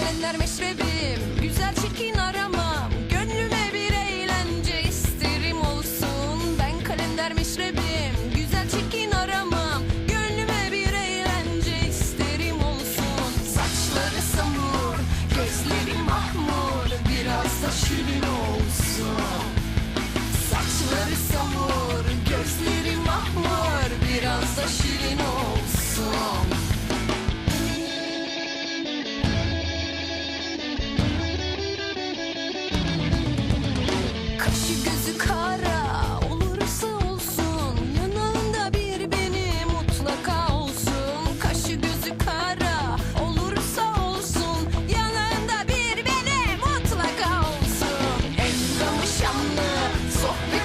Serenler meşrebim Güzel çekin aramam. Gönlüme bir eğlence isterim olsun. Ben kalender meşrebim Güzel çekin aramam. Gönlüme bir eğlence isterim olsun. Saçları samur Gözleri mahmur. Biraz da şirin olsun. Saçları samur Gözleri mahmur. Biraz da şirin olsun 어?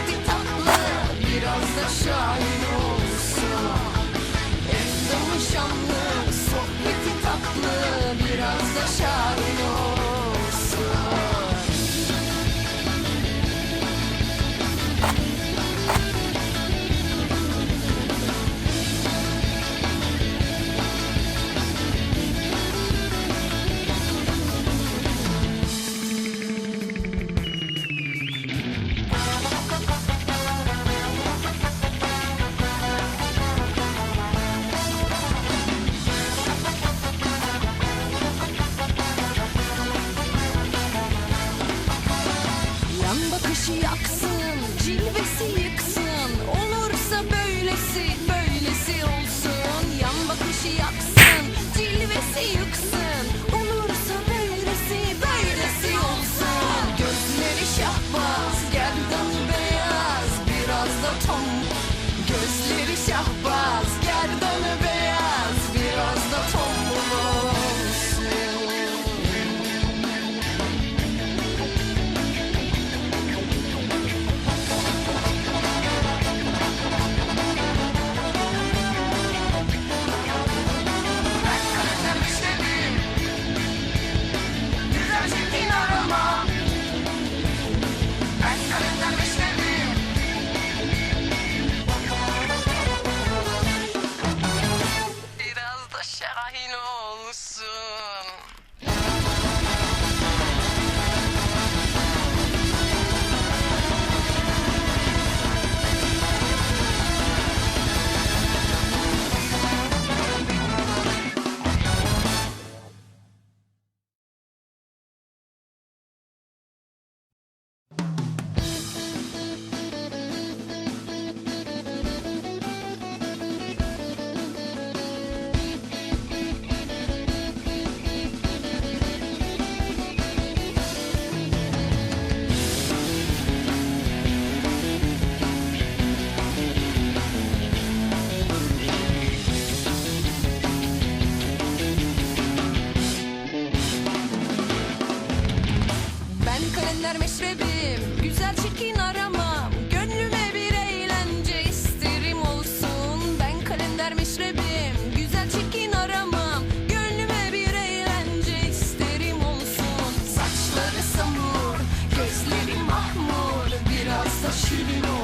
TV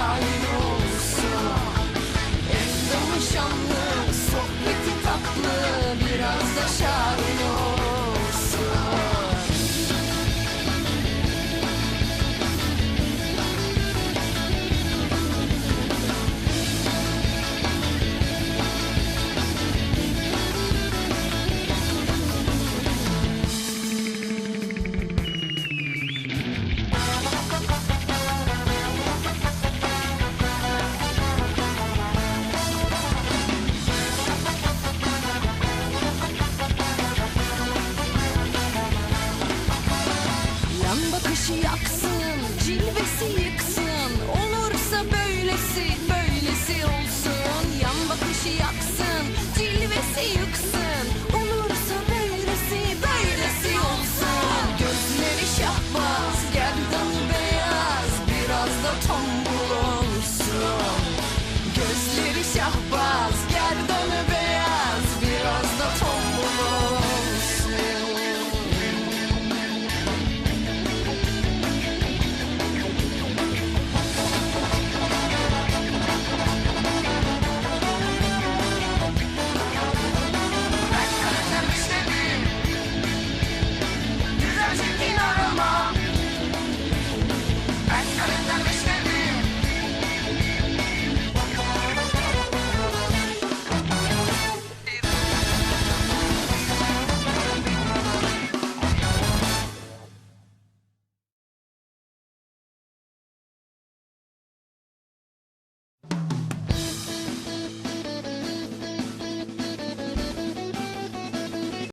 halin olsun En doğuşanlı